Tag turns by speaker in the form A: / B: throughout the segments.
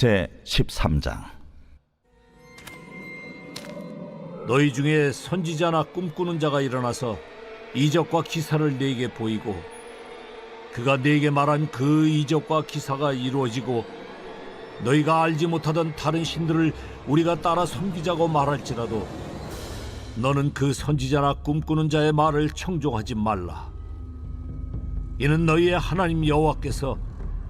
A: 제 13장.
B: 너희 중에 선지자나 꿈꾸는 자가 일어나서 이적과 기사를 내게 보이고 그가 내게 말한 그 이적과 기사가 이루어지고 너희가 알지 못하던 다른 신들을 우리가 따라 섬기자고 말할지라도 너는 그 선지자나 꿈꾸는 자의 말을 청종하지 말라. 이는 너희의 하나님 여호와께서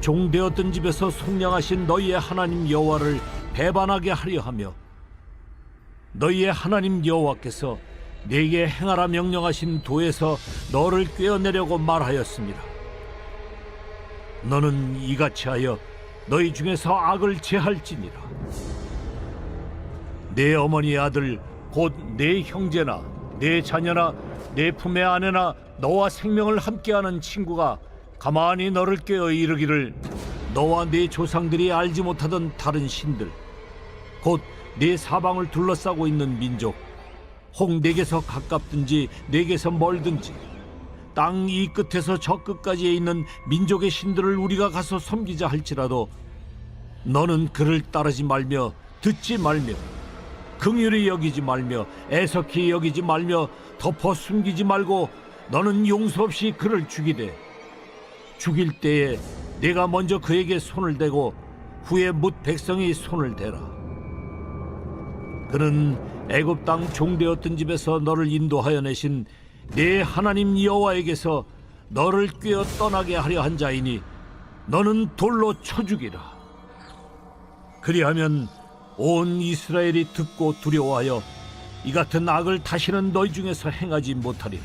B: 종되었던 집에서 속량하신 너희의 하나님 여호와를 배반하게 하려 하며 너희의 하나님 여호와께서 네게 행하라 명령하신 도에서 너를 꿰어내려고 말하였습니다. 너는 이같이 하여 너희 중에서 악을 제할지니라. 내 어머니의 아들 곧 내 형제나 내 자녀나 내 품의 아내나 너와 생명을 함께하는 친구가 가만히 너를 깨어 이르기를 너와 네 조상들이 알지 못하던 다른 신들 곧 네 사방을 둘러싸고 있는 민족 혹 내게서 가깝든지 내게서 멀든지 땅 이 끝에서 저 끝까지에 있는 민족의 신들을 우리가 가서 섬기자 할지라도 너는 그를 따르지 말며 듣지 말며 긍휼히 여기지 말며 애석히 여기지 말며 덮어 숨기지 말고 너는 용서 없이 그를 죽이되 죽일 때에 내가 먼저 그에게 손을 대고 후에 뭇 백성이 손을 대라. 그는 애굽 땅 종되었던 집에서 너를 인도하여 내신 내 하나님 여호와에게서 너를 꿰어 떠나게 하려 한 자이니 너는 돌로 쳐 죽이라. 그리하면 온 이스라엘이 듣고 두려워하여 이 같은 악을 다시는 너희 중에서 행하지 못하리라.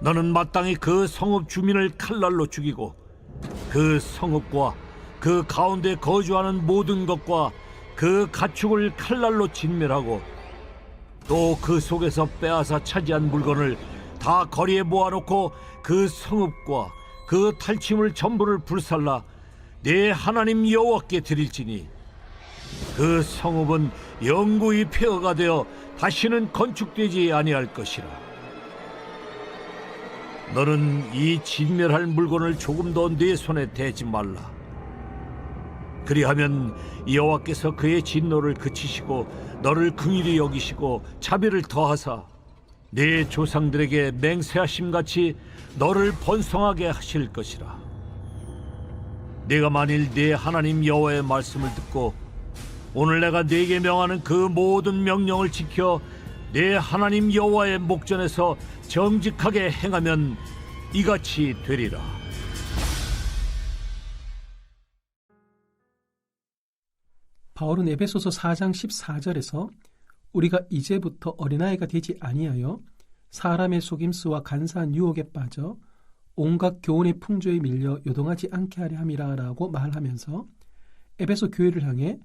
B: 너는 마땅히 그 성읍 주민을 칼날로 죽이고 그 성읍과 그 가운데 거주하는 모든 것과 그 가축을 칼날로 진멸하고 또 그 속에서 빼앗아 차지한 물건을 다 거리에 모아놓고 그 성읍과 그 탈취물 전부를 불살라 내 하나님 여호와께 드릴지니 그 성읍은 영구히 폐허가 되어 다시는 건축되지 아니할 것이라. 너는 이 진멸할 물건을 조금 더내 손에 대지 말라. 그리하면 여호와께서 그의 진노를 그치시고 너를 긍휼히 여기시고 자비를 더하사 내 조상들에게 맹세하심 같이 너를 번성하게 하실 것이라. 내가 만일 내 하나님 여호와의 말씀을 듣고 오늘 내가 네게 명하는 그 모든 명령을 지켜 내 하나님 여호와의 목전에서 정직하게 행하면 이같이 되리라.
C: 바울은 에베소서 4장 14절에서 우리가 이제부터 어린아이가 되지 아니하여 사람의 속임수와 간사한 유혹에 빠져 온갖 교훈의 풍조에 밀려 요동하지 않게 하려 함이라라고 말하면서 에베소 교회를 향해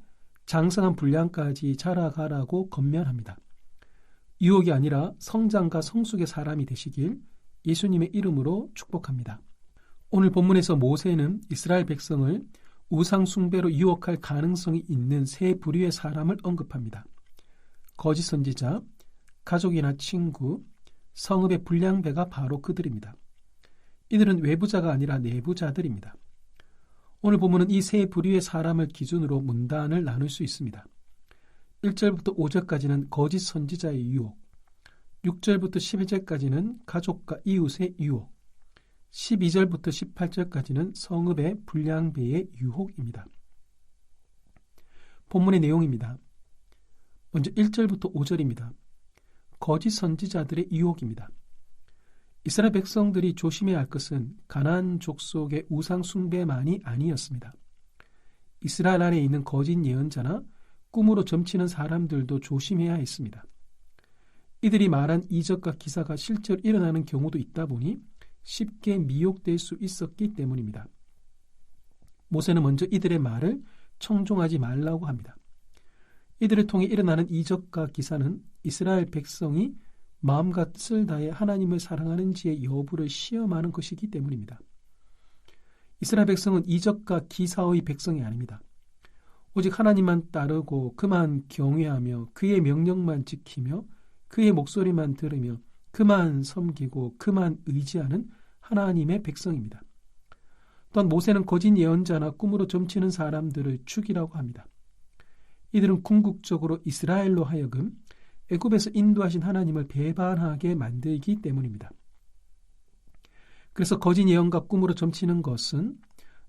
C: 장성한 분량까지 자라가라고 건면합니다. 유혹이 아니라 성장과 성숙의 사람이 되시길 예수님의 이름으로 축복합니다. 오늘 본문에서 모세는 이스라엘 백성을 우상 숭배로 유혹할 가능성이 있는 세 부류의 사람을 언급합니다. 거짓 선지자, 가족이나 친구, 성읍의 불량배가 바로 그들입니다. 이들은 외부자가 아니라 내부자들입니다. 오늘 보면은 이 세 부류의 사람을 기준으로 문단을 나눌 수 있습니다. 1절부터 5절까지는 거짓 선지자의 유혹, 6절부터 12절까지는 가족과 이웃의 유혹, 12절부터 18절까지는 성읍의 불량배의 유혹입니다. 본문의 내용입니다. 먼저 1절부터 5절입니다. 거짓 선지자들의 유혹입니다. 이스라엘 백성들이 조심해야 할 것은 가나안 족속의 우상 숭배만이 아니었습니다. 이스라엘 안에 있는 거짓 예언자나 꿈으로 점치는 사람들도 조심해야 했습니다. 이들이 말한 이적과 기사가 실제로 일어나는 경우도 있다 보니 쉽게 미혹될 수 있었기 때문입니다. 모세는 먼저 이들의 말을 청종하지 말라고 합니다. 이들을 통해 일어나는 이적과 기사는 이스라엘 백성이 마음과 뜻을 다해 하나님을 사랑하는지의 여부를 시험하는 것이기 때문입니다. 이스라엘 백성은 이적과 기사의 백성이 아닙니다. 오직 하나님만 따르고 그만 경외하며 그의 명령만 지키며 그의 목소리만 들으며 그만 섬기고 그만 의지하는 하나님의 백성입니다. 또한 모세는 거짓 예언자나 꿈으로 점치는 사람들을 죽이라고 합니다. 이들은 궁극적으로 이스라엘로 하여금 애굽에서 인도하신 하나님을 배반하게 만들기 때문입니다. 그래서 거짓 예언과 꿈으로 점치는 것은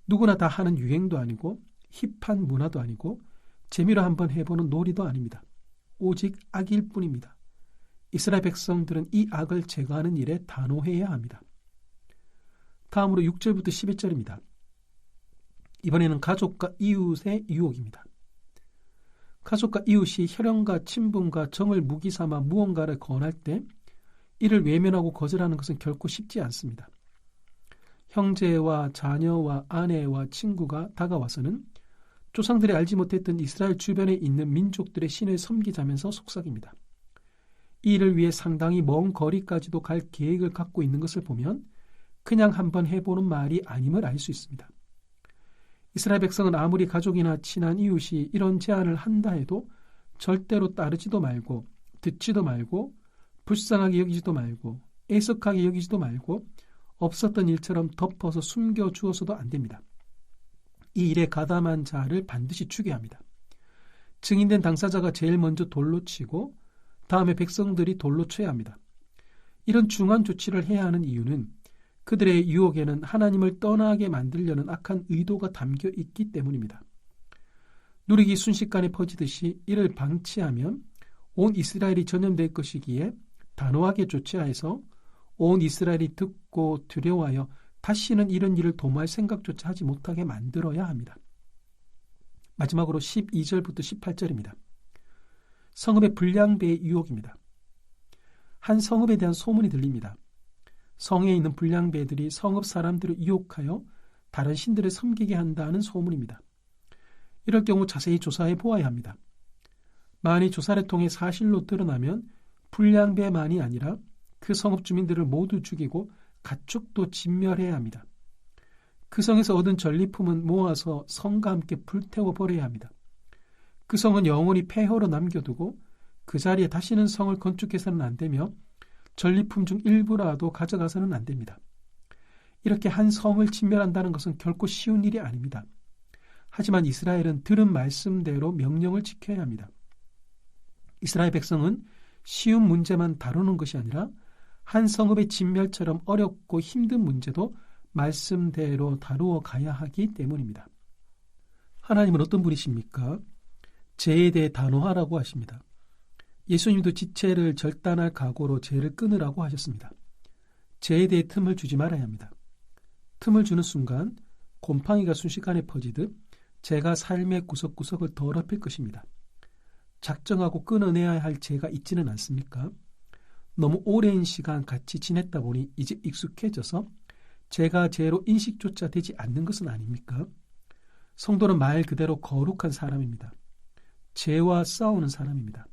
C: 누구나 다 하는 유행도 아니고 힙한 문화도 아니고 재미로 한번 해보는 놀이도 아닙니다. 오직 악일 뿐입니다. 이스라엘 백성들은 이 악을 제거하는 일에 단호해야 합니다. 다음으로 6절부터 11절입니다. 이번에는 가족과 이웃의 유혹입니다. 가족과 이웃이 혈연과 친분과 정을 무기 삼아 무언가를 권할 때 이를 외면하고 거절하는 것은 결코 쉽지 않습니다. 형제와 자녀와 아내와 친구가 다가와서는 조상들이 알지 못했던 이스라엘 주변에 있는 민족들의 신을 섬기자면서 속삭입니다. 이 일을 위해 상당히 먼 거리까지도 갈 계획을 갖고 있는 것을 보면 그냥 한번 해보는 말이 아님을 알 수 있습니다. 이스라엘 백성은 아무리 가족이나 친한 이웃이 이런 제안을 한다 해도 절대로 따르지도 말고 듣지도 말고 불쌍하게 여기지도 말고 애석하게 여기지도 말고 없었던 일처럼 덮어서 숨겨 주어서도 안 됩니다. 이 일에 가담한 자를 반드시 죽여야 합니다. 증인된 당사자가 제일 먼저 돌로 치고 다음에 백성들이 돌로 쳐야 합니다. 이런 중한 조치를 해야 하는 이유는 그들의 유혹에는 하나님을 떠나게 만들려는 악한 의도가 담겨 있기 때문입니다. 누리기 순식간에 퍼지듯이 이를 방치하면 온 이스라엘이 전염될 것이기에 단호하게 조치하여서 온 이스라엘이 듣고 두려워하여 다시는 이런 일을 도모할 생각조차 하지 못하게 만들어야 합니다. 마지막으로 12절부터 18절입니다. 성읍의 불량배의 유혹입니다. 한 성읍에 대한 소문이 들립니다. 성에 있는 불량배들이 성읍 사람들을 유혹하여 다른 신들을 섬기게 한다는 소문입니다. 이럴 경우 자세히 조사해 보아야 합니다. 만일 조사를 통해 사실로 드러나면 불량배만이 아니라 그 성읍 주민들을 모두 죽이고 가축도 진멸해야 합니다. 그 성에서 얻은 전리품은 모아서 성과 함께 불태워 버려야 합니다. 그 성은 영원히 폐허로 남겨두고 그 자리에 다시는 성을 건축해서는 안 되며 전리품 중 일부라도 가져가서는 안 됩니다. 이렇게 한 성을 침멸한다는 것은 결코 쉬운 일이 아닙니다. 하지만 이스라엘은 들은 말씀대로 명령을 지켜야 합니다. 이스라엘 백성은 쉬운 문제만 다루는 것이 아니라 한 성읍의 진멸처럼 어렵고 힘든 문제도 말씀대로 다루어 가야 하기 때문입니다. 하나님은 어떤 분이십니까? 죄에 대해 단호하라고 하십니다. 예수님도 지체를 절단할 각오로 죄를 끊으라고 하셨습니다. 죄에 대해 틈을 주지 말아야 합니다. 틈을 주는 순간 곰팡이가 순식간에 퍼지듯 죄가 삶의 구석구석을 더럽힐 것입니다. 작정하고 끊어내야 할 죄가 있지는 않습니까? 너무 오랜 시간 같이 지냈다 보니 이제 익숙해져서 죄가 죄로 인식조차 되지 않는 것은 아닙니까? 성도는 말 그대로 거룩한 사람입니다. 죄와 싸우는 사람입니다.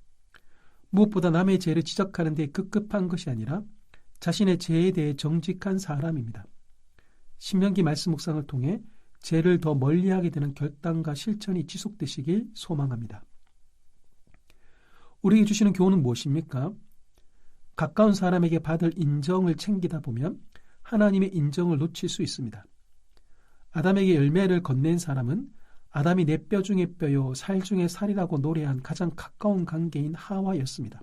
C: 무엇보다 남의 죄를 지적하는 데 급급한 것이 아니라 자신의 죄에 대해 정직한 사람입니다. 신명기 말씀 묵상을 통해 죄를 더 멀리하게 되는 결단과 실천이 지속되시길 소망합니다. 우리에게 주시는 교훈은 무엇입니까? 가까운 사람에게 받을 인정을 챙기다 보면 하나님의 인정을 놓칠 수 있습니다. 아담에게 열매를 건넨 사람은 아담이 내 뼈 중에 뼈요 살 중에 살이라고 노래한 가장 가까운 관계인 하와였습니다.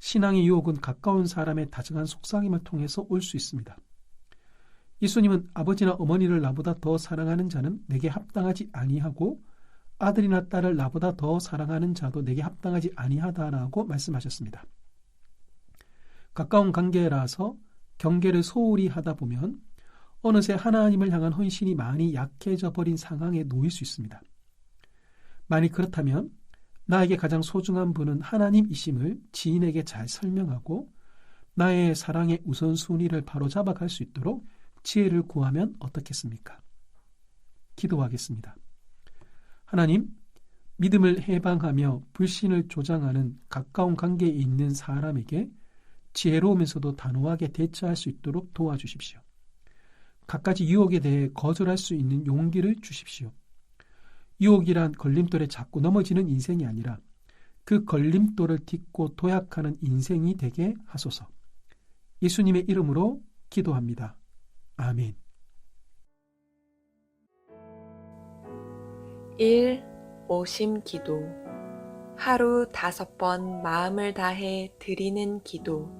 C: 신앙의 유혹은 가까운 사람의 다정한 속삭임을 통해서 올 수 있습니다. 예수님은 아버지나 어머니를 나보다 더 사랑하는 자는 내게 합당하지 아니하고 아들이나 딸을 나보다 더 사랑하는 자도 내게 합당하지 아니하다라고 말씀하셨습니다. 가까운 관계라서 경계를 소홀히 하다 보면 어느새 하나님을 향한 헌신이 많이 약해져 버린 상황에 놓일 수 있습니다. 만약 그렇다면 나에게 가장 소중한 분은 하나님이심을 지인에게 잘 설명하고 나의 사랑의 우선순위를 바로잡아 갈 수 있도록 지혜를 구하면 어떻겠습니까? 기도하겠습니다. 하나님, 믿음을 해방하며 불신을 조장하는 가까운 관계에 있는 사람에게 지혜로우면서도 단호하게 대처할 수 있도록 도와주십시오. 갖가지 유혹에 대해 거절할 수 있는 용기를 주십시오. 유혹이란 걸림돌에 자꾸 넘어지는 인생이 아니라 그 걸림돌을 딛고 도약하는 인생이 되게 하소서. 예수님의 이름으로 기도합니다. 아멘.
A: 1. 오심 기도 하루 다섯 번 마음을 다해 드리는 기도